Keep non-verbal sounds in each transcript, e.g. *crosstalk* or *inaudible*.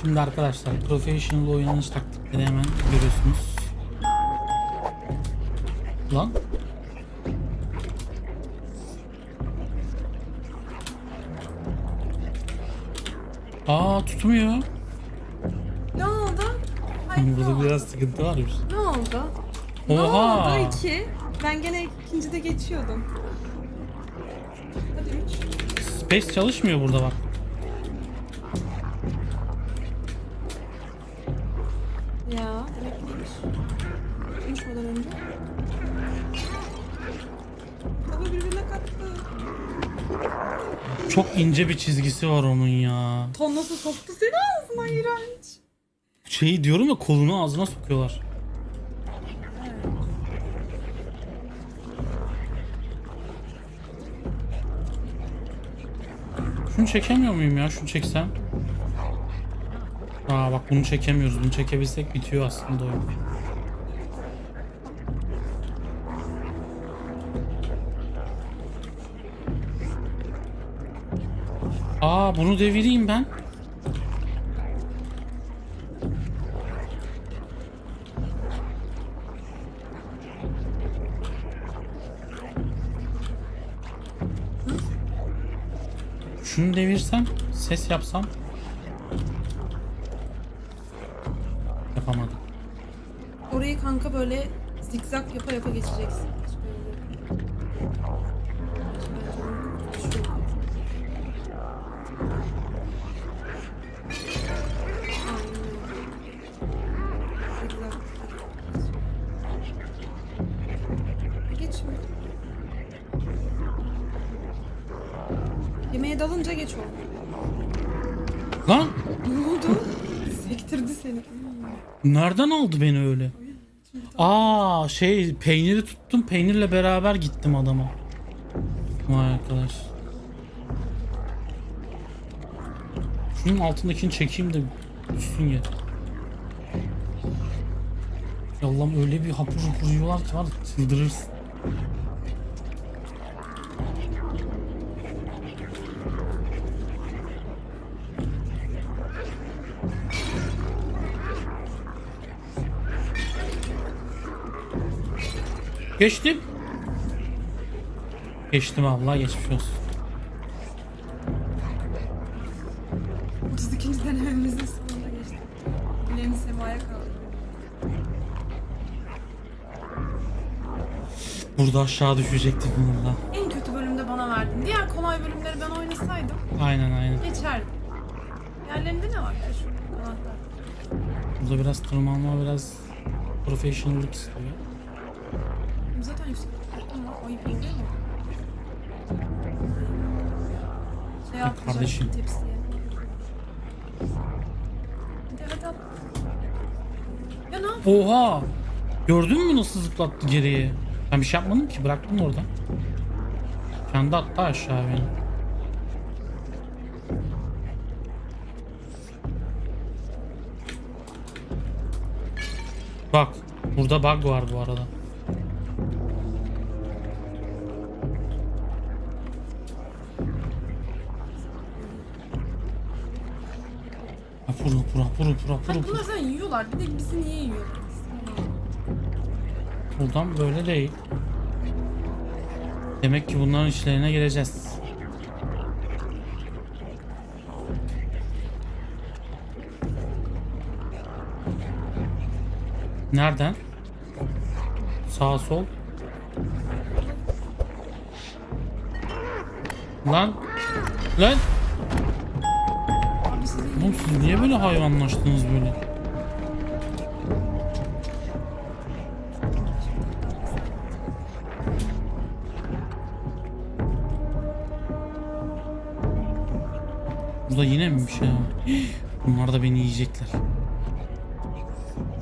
Şimdi arkadaşlar professional oynanış taktikleri hemen görüyorsunuz. Lan. Aa tutmuyor. Ne oldu? Ay, ne Burada oldu? biraz sıkıntı varmış. Ne oldu? Ne Oha. oldu iki? Ben gene ikincide geçiyordum. Hadi üç. Space çalışmıyor burada bak. Çok ince bir çizgisi var onun ya. Ton nasıl soktu seni ağzına iğrenç. Şeyi diyorum ya kolunu ağzına sokuyorlar. Şunu çekemiyor muyum ya? Şunu çeksem. Aa bak bunu çekemiyoruz. Bunu çekebilsek bitiyor aslında oyun. Aa bunu devireyim ben. Şunu devirsem, ses yapsam. Yapamadım. Orayı kanka böyle zikzak yapa yapa geçeceksin. Yemeğe dalınca geç o. Lan Ne oldu? *laughs* Sektirdi seni. nereden aldı beni öyle? Aa şey peyniri tuttum peynirle beraber gittim adama. Vay arkadaş. Şunun altındakini çekeyim de düşsün ya. Ya Allah'ım öyle bir hapur hapur yiyorlar ki var ya, çıldırırsın. Geçtim. Geçtim abla geçmiş olsun. 32. denememizin sonunda geçtik. Bileğini semaya kaldırdı. Burada aşağı düşecektim valla. En kötü bölümde bana verdin. Diğer kolay bölümleri ben oynasaydım Aynen aynen. geçerdim. Diğerlerinde ne var ya şu anahtar? Burada biraz tırmanma biraz professionallık istiyor. Zaten yüksek ama değil mi? Şey atlayacak kardeşim. tepsiye. Hadi hadi at. Ya ne yap? Oha! Gördün mü nasıl zıplattı geriye? Ben bir şey yapmadım ki bıraktım orada. Kendi attı aşağı beni. Bak burada bug var bu arada. Hapur hapur hapur hapur Hani hapur. bunlar zaten yiyorlar. Bir de bizi niye yiyorlar? Buradan böyle değil. Demek ki bunların işlerine gireceğiz. Nereden? Sağ sol. Lan. Lan. Oğlum siz niye böyle hayvanlaştınız böyle? Burada yine mi bir şey var? *gasps* Bunlar da beni yiyecekler.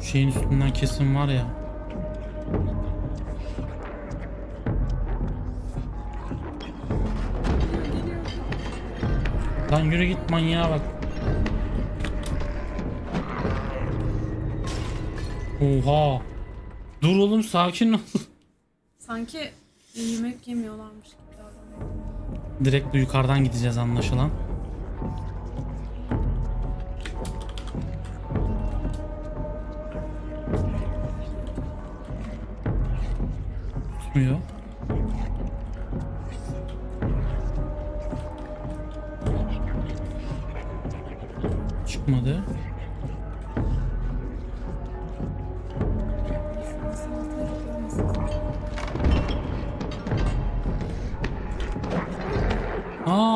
Şu şeyin üstünden kesin var ya. Lan yürü git manyağa bak. Oha. Dur oğlum sakin ol. *laughs* Sanki yemek yemiyorlarmış gibi. Direkt bu yukarıdan gideceğiz anlaşılan. Tutmuyor.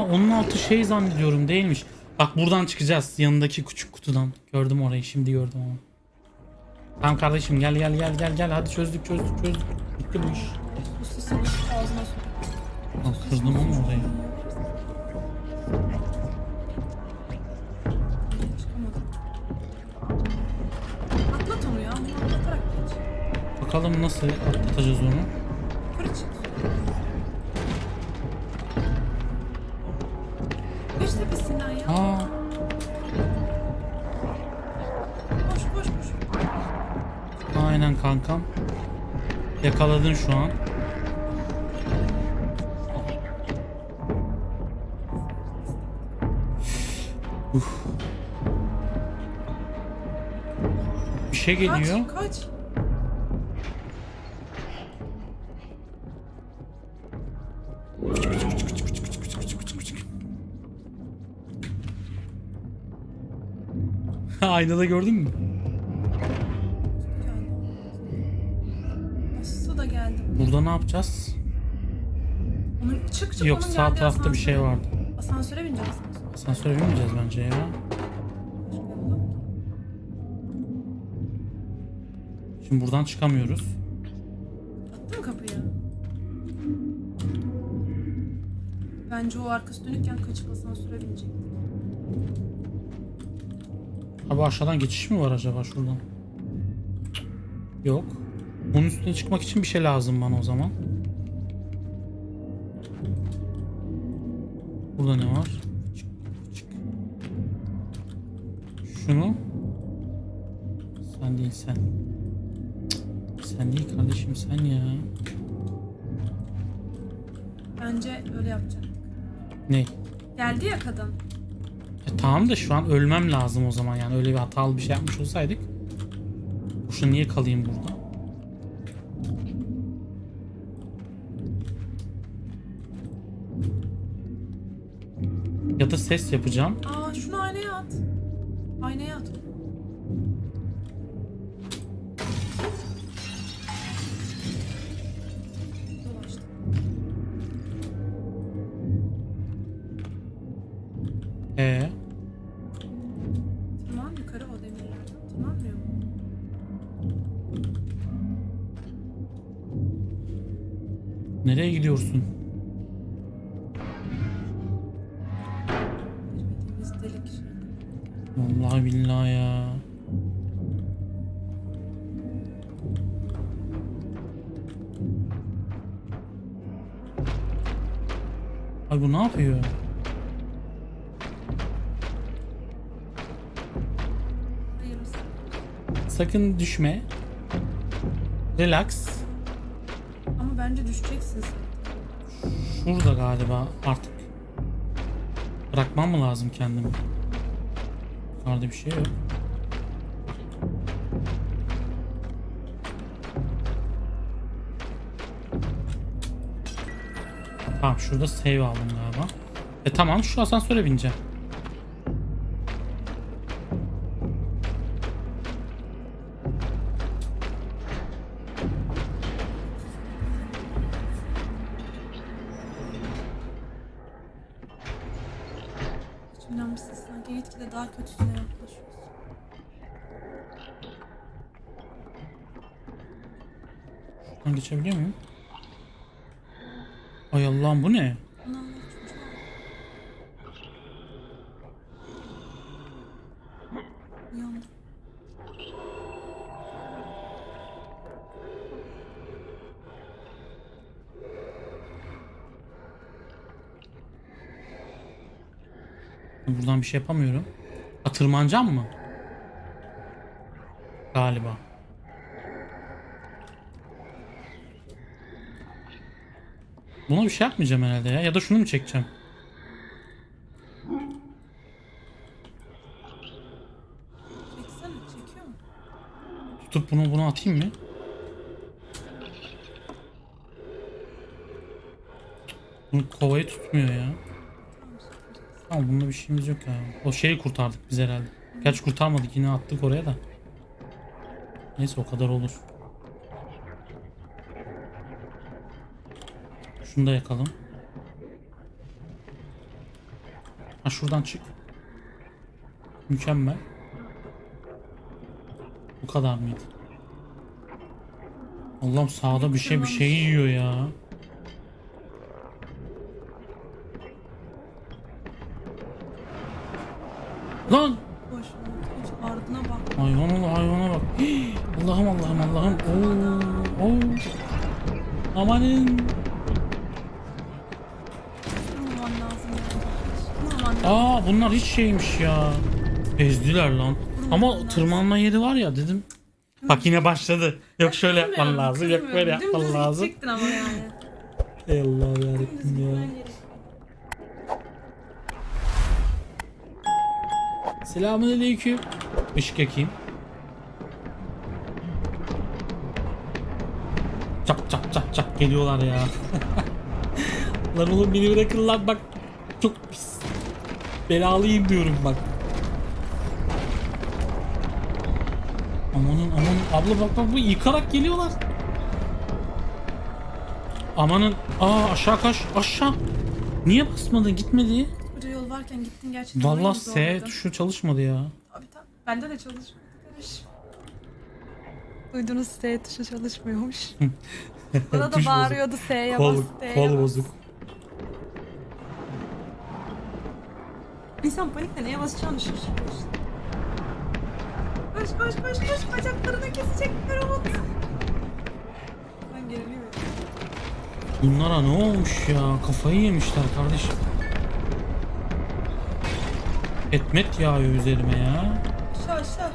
Aa onun altı şey zannediyorum değilmiş. Bak buradan çıkacağız yanındaki küçük kutudan. Gördüm orayı şimdi gördüm onu. Tamam kardeşim gel gel gel gel gel hadi çözdük çözdük çözdük. Bitti bu iş. Üstü ağzına sok. Kırdım ama orayı. Atlat onu ya. Atlatarak geç. Bakalım nasıl atlatacağız onu. Yakaladın şu an. Uf. Bir şey geliyor. Kaç kaç. *laughs* Aynada gördün mü? Burada ne yapacağız? Onun çık çık Yok onun sağ geldiği tarafta bir şey vardı. Asansöre bineceğiz asansöre. Asansöre binmeyeceğiz bence ya. Şimdi buradan çıkamıyoruz. Attı mı kapıyı? Bence o arkası dönükken kaçıp asansöre binecek. Abi aşağıdan geçiş mi var acaba şuradan? Yok. Bunun üstüne çıkmak için bir şey lazım bana o zaman. Burada ne var? Şunu. Sen değil sen. Sen değil kardeşim sen ya. Bence öyle yapacak. Ne? Geldi ya kadın. E tamam da şu an ölmem lazım o zaman yani öyle bir hatalı bir şey yapmış olsaydık. Boşuna niye kalayım burada? Ya da ses yapacağım. Aa şunu aynaya at. Aynaya at. Ee, Tırman yukarı o demirlerden. Tırmanmıyor mu? nereye gidiyorsun? Vallahi billahi ya. Ay bu ne yapıyor? Sakın düşme. Relax. Ama bence düşeceksin. Şurada galiba artık. Bırakmam mı lazım kendimi? Yukarıda bir şey yok. Tamam şurada save aldım galiba. E tamam şu asansöre bineceğim. Ses sanki gitgide daha kötüsüne yaklaşıyorsun. Şuradan geçebiliyor muyum? Ay Allah'ım bu ne? Buradan bir şey yapamıyorum. Ha tırmanacağım mı? Galiba. Buna bir şey yapmayacağım herhalde ya. Ya da şunu mu çekeceğim? Çeksene? Tutup bunu buna atayım mı? Bunu kovayı tutmuyor ya. Tamam bunda bir şeyimiz yok ya. O şeyi kurtardık biz herhalde. Gerçi kurtarmadık yine attık oraya da. Neyse o kadar olur. Şunu da yakalım. Ha şuradan çık. Mükemmel. Bu kadar mıydı? Allah'ım sağda bir şey bir şey yiyor ya. Lan. Hiç ardına bak. hayvan ol hayvana bak. Hii, *gasps* Allah'ım Allah'ım Allah'ım. Oo, oo. Amanın. Lazım yani. Lazım. Aa bunlar hiç şeymiş ya. Ezdiler lan. Ama tırmanma yeri var ya dedim. Bak yine başladı. Yok şöyle yapman lazım. Yok böyle yapman Dümdüz lazım. gidecektin ama yani. Ey Allah Dümdüz yarabbim ya. gitmen gerekiyor. Selamünaleyküm. Işık yakayım. Çap çap çap çap geliyorlar ya. *laughs* lan oğlum beni bırakın lan bak. Çok pis. Belalıyım diyorum bak. Amanın amanın abla bak bak bu yıkarak geliyorlar. Amanın aa aşağı kaç aşağı. Niye basmadın gitmedi? Varken gittin gerçekten. Vallahi S tuşu çalışmadı ya. Tabii tabii. Bende de çalışmıyor. Karış. Duydunuz S tuşu çalışmıyormuş. Bana da *laughs* Tuş bağırıyordu S'ye Kol, bas, S'ye kol bas. bozuk. İnsan panikle neye basacağını şaşırıyor işte. Koş koş koş koş bacaklarını kesecekler Umut. Ben geriliyorum. Bunlara ne olmuş ya? Kafayı yemişler kardeşim. Etmet yağıyor üzerime ya. Aşağı aşağı.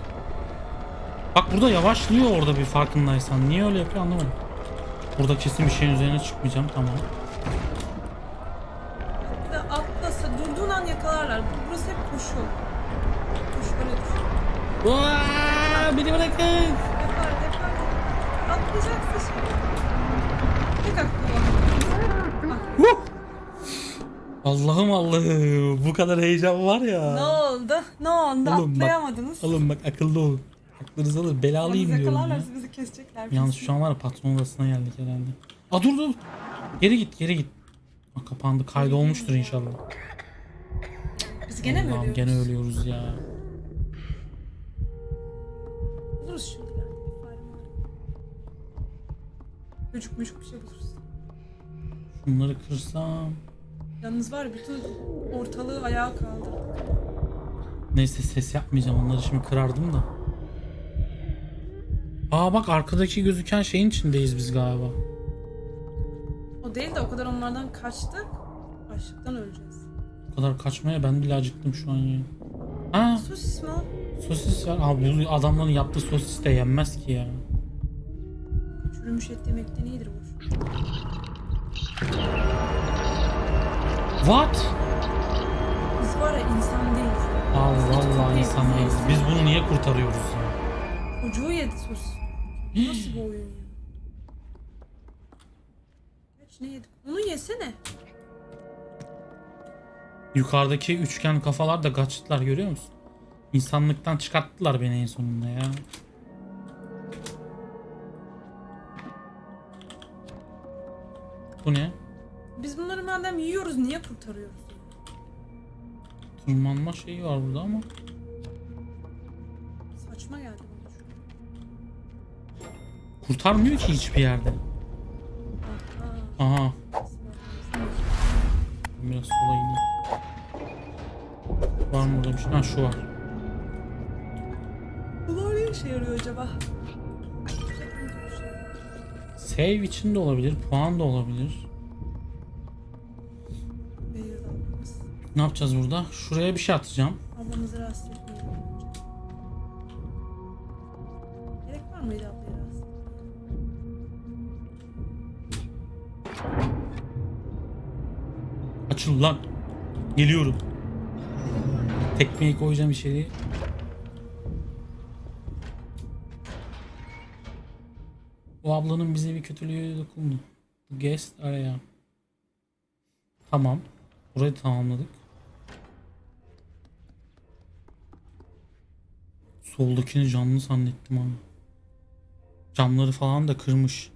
Bak burada yavaşlıyor orada bir farkındaysan. Niye öyle yapıyor anlamadım. Burada kesin bir şeyin üzerine çıkmayacağım tamam. Bir de atlasa durduğun an yakalarlar. Burası hep koşu. Koş öyle düşün. Vaa, beni bırakın. Yapar yapar. Atlayacaksın şimdi. Tek aklı var. Huh! Allah'ım Allah'ım bu kadar heyecan var Ne ya. oldu? Ne oldu? Oğlum bak, Atlayamadınız. Alın bak akıllı olun. Aklınızı alın belalıyım Yalnız diyorum ya. yakalarlarsa bizi kesecekler. Yalnız şu an var ya patron odasına geldik herhalde. Aa dur dur. Geri git geri git. Aa, kapandı kaydolmuştur inşallah. Biz gene mi Allah'ım ölüyoruz? gene ölüyoruz ya. Buluruz şimdi. bir fare. Çocuk mucuk bir şey buluruz. Şunları kırsam. Yalnız var ya, bütün ortalığı ayağa kaldırdık. Neyse ses yapmayacağım onları şimdi kırardım da. Aa bak arkadaki gözüken şeyin içindeyiz biz galiba. O değil de o kadar onlardan kaçtık. Açlıktan öleceğiz. O kadar kaçmaya ben bile acıktım şu an ya. Ha Sosis mi sosis var. Abi bu adamların yaptığı sosis de yenmez ki ya. Çürümüş et yemekten iyidir boş. What? Biz var ya insan değiliz. Allah Allah insan değiliz. Biz bunu niye kurtarıyoruz ya? Çocuğu yedi sosis. Nasıl bir oyun ya? Geç ne yedik? Onu yesene. Yukarıdaki üçgen kafalar da kaçtılar görüyor musun? İnsanlıktan çıkarttılar beni en sonunda ya. Bu ne? Madem yiyoruz niye kurtarıyoruz? Tırmanma şeyi var burada ama. Saçma geldi bana şu. Kurtarmıyor ki hiçbir yerde. Aha. Aha. Biraz sola ineyim. Var mı burada bir şey? Ha şu var. Bunlar ne işe yarıyor acaba? Save için de olabilir. Puan da olabilir. Ne yapacağız burada? Şuraya bir şey atacağım. Ablamızı rahatsız etmeyelim. Gerek var mıydı ablaya rahatsız? Açıl lan. Geliyorum. Tekmeyi koyacağım içeri. O ablanın bize bir kötülüğü dokundu. Guest araya. Tamam. Burayı tamamladık. Soldakini canlı zannettim abi. Camları falan da kırmış.